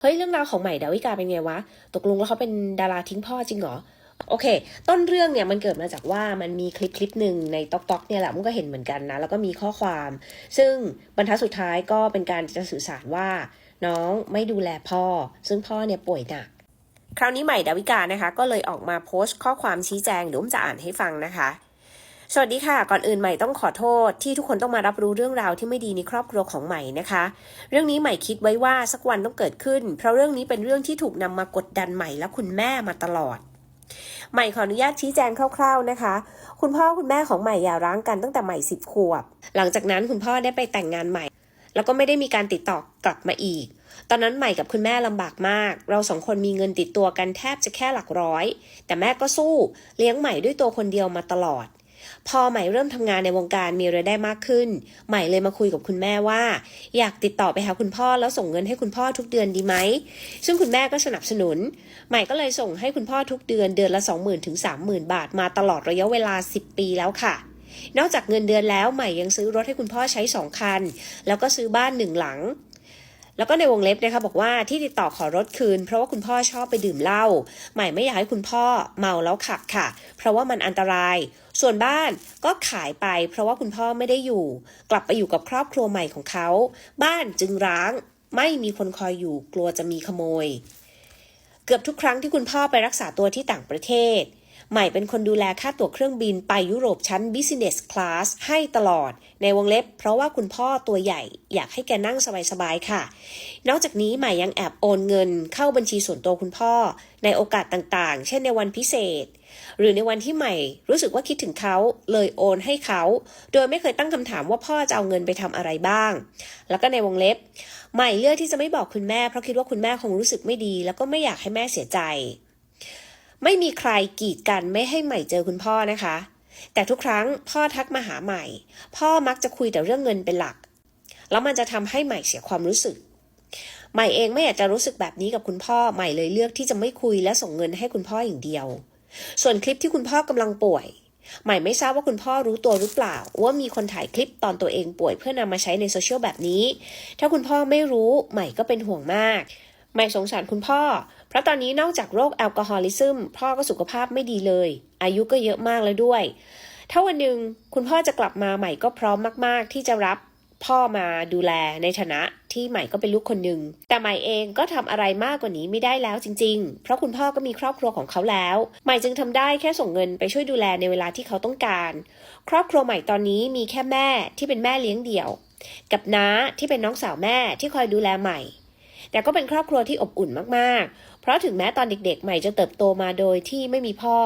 เฮ้ยเรื่องราวของใหม่ดาวิกาเป็นไงวะ ตกลงแล้วเขาเป็นดาราทิ้งพ่อจริงเหรอโอเค ต้นเรื่องเนี่ยมันเกิดมาจากว่ามันมีคลิปคลิปหนึ่งในต๊อกต๊อกเนี่ยแหละมันก็เห็นเหมือนกันนะ แล้วก็มีข้อความ ซึ่งบรรทัดสุดท้ายก็เป็นการจะสื่อสารว่า น้องไม่ดูแลพ่อ ซึ่งพ่อเนี่ยป่วยหนัก คราวนี้ใหม่ดาวิกานะคะ ก็เลยออกมาโพสต์ข้อความชี้แจงเดี๋ยวอุ้มจะอ่านให้ฟังนะคะ สวัสดีค่ะ ก่อนอื่นใหม่ต้องขอโทษที่ทุกคนต้องมารับรู้เรื่องราวที่ไม่ดีในครอบครัวของใหม่นะคะ เรื่องนี้ใหม่คิดไว้ว่าสักวันต้องเกิดขึ้น เพราะเรื่องนี้เป็นเรื่องที่ถูกนำมากดดันใหม่และคุณแม่มาตลอด ใหม่ขออนุญาตชี้แจงคร่าวๆนะคะ คุณพ่อคุณแม่ของใหม่หย่าร้างกันตั้งแต่ใหม่สิบขวบ หลังจากนั้นคุณพ่อได้ไปแต่งงานใหม่ แล้วก็ไม่ได้มีการติดต่อกลับมาอีก ตอนนั้นใหม่กับคุณแม่ลำบากมาก เราสองคนมีเงินติดตัวกันแทบจะแค่หลักร้อย แต่แม่ก็สู้เลี้ยงใหม่ด้วยตัวคนเดียวมาตลอด พอใหม่เริ่มทำงานในวงการมีรายได้มากขึ้น ใหม่เลยมาคุยกับคุณแม่ว่า อยากติดต่อไปหาคุณพ่อแล้วส่งเงินให้คุณพ่อทุกเดือนดีไหม ซึ่งคุณแม่ก็สนับสนุน ใหม่ก็เลยส่งให้คุณพ่อทุกเดือนเดือนละ 20,000ถึง30,000 บาทมาตลอดระยะเวลา 10 ปีแล้วค่ะนอกจากเงินเดือนแล้วใหม่ยังซื้อรถให้คุณพ่อใช้2คัน แล้วก็ซื้อบ้านหนึ่งหลัง แล้วก็ในวงเล็บนะคะบอกว่าที่ติดต่อขอรถคืน เพราะว่าคุณพ่อชอบไปดื่มเหล้าใหม่ไม่อยากให้คุณพ่อเมาแล้วขับค่ะ เพราะว่ามันอันตราย ส่วนบ้านก็ขายไป เพราะว่าคุณพ่อไม่ได้อยู่ กลับไปอยู่กับครอบครัวใหม่ของเขา บ้านจึงร้าง ไม่มีคนคอยอยู่ กลัวจะมีขโมย เกือบทุกครั้งที่คุณพ่อไปรักษาตัวที่ต่างประเทศ ใหม่เป็นคนดูแลค่าตั๋วเครื่องบินไปยุโรปชั้น Business Class ให้ตลอด ในวงเล็บ เพราะว่าคุณพ่อตัวใหญ่ อยากให้แกนั่งสบายๆค่ะ นอกจากนี้ใหม่ยังแอบโอนเงินเข้าบัญชีส่วนตัวคุณพ่อ ในโอกาสต่างๆ เช่นในวันพิเศษ หรือในวันที่ใหม่รู้สึกว่าคิดถึงเขาเลยโอนให้เขา โดยไม่เคยตั้งคำถามว่าพ่อจะเอาเงินไปทำอะไรบ้าง แล้วก็ในวงเล็บ ใหม่เลือกที่จะไม่บอกคุณแม่เพราะคิดว่าคุณแม่คงรู้สึกไม่ดี แล้วก็ไม่อยากให้แม่เสียใจ ไม่มีใครกีดกันไม่ให้ใหม่เจอคุณพ่อนะคะ แต่ทุกครั้งพ่อทักมาหาใหม่ พ่อมักจะคุยแต่เรื่องเงินเป็นหลัก แล้วมันจะทำให้ใหม่เสียความรู้สึก ใหม่เองไม่อยากจะรู้สึกแบบนี้กับคุณพ่อใหม่เลยเลือกที่จะไม่คุยและส่งเงินให้คุณพ่ออย่างเดียว ส่วนคลิปที่คุณพ่อกำลังป่วย ใหม่ไม่ทราบว่าคุณพ่อรู้ตัวหรือเปล่า ว่ามีคนถ่ายคลิปตอนตัวเองป่วยเพื่อนำมาใช้ในโซเชียลแบบนี้ ถ้าคุณพ่อไม่รู้ใหม่ก็เป็นห่วงมาก ใหม่สงสารคุณพ่อ เพราะตอนนี้นอกจากโรคแอลกอฮอลิซึมพ่อก็สุขภาพไม่ดีเลย อายุก็เยอะมากแล้วด้วย ถ้าวันหนึ่งคุณพ่อจะกลับมาใหม่ก็พร้อมมาก ๆ ที่จะรับพ่อมาดูแลในฐานะที่ใหม่ก็เป็นลูกคนหนึ่ง แต่ใหม่เองก็ทำอะไรมากกว่านี้ไม่ได้แล้วจริง ๆ เพราะคุณพ่อก็มีครอบครัวของเขาแล้ว ใหม่จึงทำได้แค่ส่งเงินไปช่วยดูแลในเวลาที่เขาต้องการ ครอบครัวใหม่ตอนนี้มีแค่แม่ที่เป็นแม่เลี้ยงเดี่ยว กับน้าที่เป็นน้องสาวแม่ที่คอยดูแลใหม่ แต่ก็เป็นครอบครัวที่อบอุ่นมากๆ เพราะถึงแม้ตอนเด็กๆ ใหม่จะเติบโตมาโดยที่ไม่มีพ่อ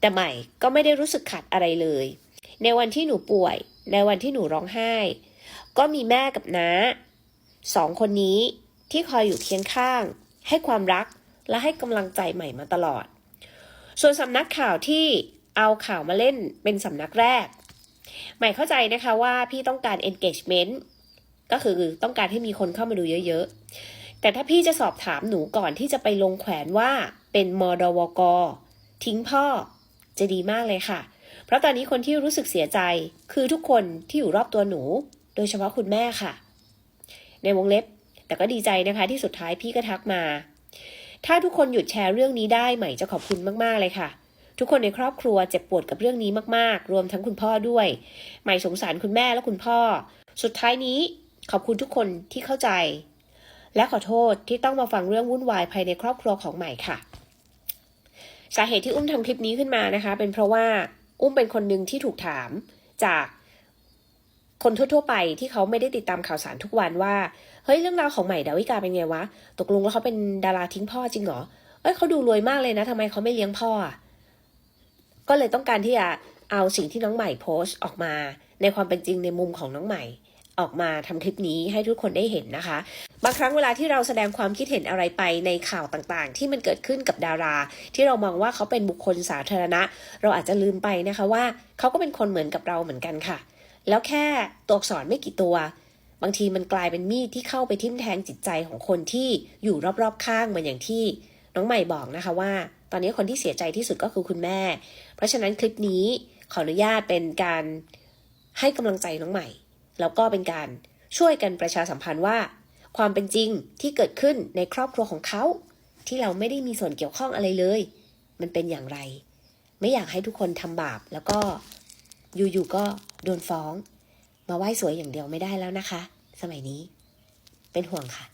แต่ใหม่ก็ไม่ได้รู้สึกขัดอะไรเลย ในวันที่หนูป่วย ในวันที่หนูร้องไห้ ก็มีแม่กับน้าสองคนนี้ที่คอยอยู่เคียงข้าง ให้ความรักและให้กำลังใจใหม่มาตลอด ส่วนสำนักข่าวที่เอาข่าวมาเล่นเป็นสำนักแรก ใหม่เข้าใจนะคะว่าพี่ต้องการ engagement ก็คือต้องการให้มีคนเข้ามาดูเยอะๆ แต่ถ้าพี่จะสอบถามหนูก่อนที่จะไปลงแขวนว่าเป็นมดวก ทิ้งพ่อ จะดีมากเลยค่ะ เพราะตอนนี้คนที่รู้สึกเสียใจคือทุกคนที่อยู่รอบตัวหนู โดยเฉพาะคุณแม่ค่ะ ในวงเล็บ แต่ก็ดีใจนะคะที่สุดท้ายพี่ก็ทักมา ถ้าทุกคนหยุดแชร์เรื่องนี้ได้ใหม่จะขอบคุณมากๆเลยค่ะทุกคนในครอบครัวเจ็บปวดกับเรื่องนี้มากๆ รวมทั้งคุณพ่อด้วย ใหม่สงสารคุณแม่และคุณพ่อ สุดท้ายนี้ขอบคุณทุกคนที่เข้าใจ และขอโทษที่ต้องมาฟังเรื่องวุ่นวายภายในครอบครัวของใหม่ค่ะ สาเหตุที่อุ้มทำคลิปนี้ขึ้นมานะคะ เป็นเพราะว่าอุ้มเป็นคนหนึ่งที่ถูกถามจากคนทั่วๆไปที่เขาไม่ได้ติดตามข่าวสารทุกวันว่า เฮ้ยเรื่องราวของใหม่ดาวิกาเป็นไงวะ ตกลงแล้วเขาเป็นดาราทิ้งพ่อจริงเหรอ เอ้ยเขาดูรวยมากเลยนะทำไมเขาไม่เลี้ยงพ่อ ก็เลยต้องการที่จะเอาสิ่งที่น้องใหม่โพสต์ออกมา ในความเป็นจริงในมุมของน้องใหม่ ออกมาทำคลิปนี้ให้ทุกคนได้เห็นนะคะ บางครั้งเวลาที่เราแสดงความคิดเห็นอะไรไปในข่าวต่างๆ ที่มันเกิดขึ้นกับดารา ที่เรามองว่าเขาเป็นบุคคลสาธารณะ เราอาจจะลืมไปนะคะว่าเขาก็เป็นคนเหมือนกับเราเหมือนกันค่ะ แล้วแค่ตัวอักษรไม่กี่ตัว บางทีมันกลายเป็นมีดที่เข้าไปทิ่มแทงจิตใจของคนที่อยู่รอบๆข้างเหมือนอย่างที่น้องใหม่บอกนะคะว่า ตอนนี้คนที่เสียใจที่สุดก็คือคุณแม่ เพราะฉะนั้นคลิปนี้ขออนุญาตเป็นการให้กำลังใจน้องใหม่ แล้วก็เป็นการช่วยกันประชาสัมพันธ์ว่า ความเป็นจริงที่เกิดขึ้นในครอบครัวของเขา ที่เราไม่ได้มีส่วนเกี่ยวข้องอะไรเลย มันเป็นอย่างไร ไม่อยากให้ทุกคนทำบาป แล้วก็อยู่ๆก็โดนฟ้อง มาไหว้สวยอย่างเดียวไม่ได้แล้วนะคะ สมัยนี้ เป็นห่วงค่ะ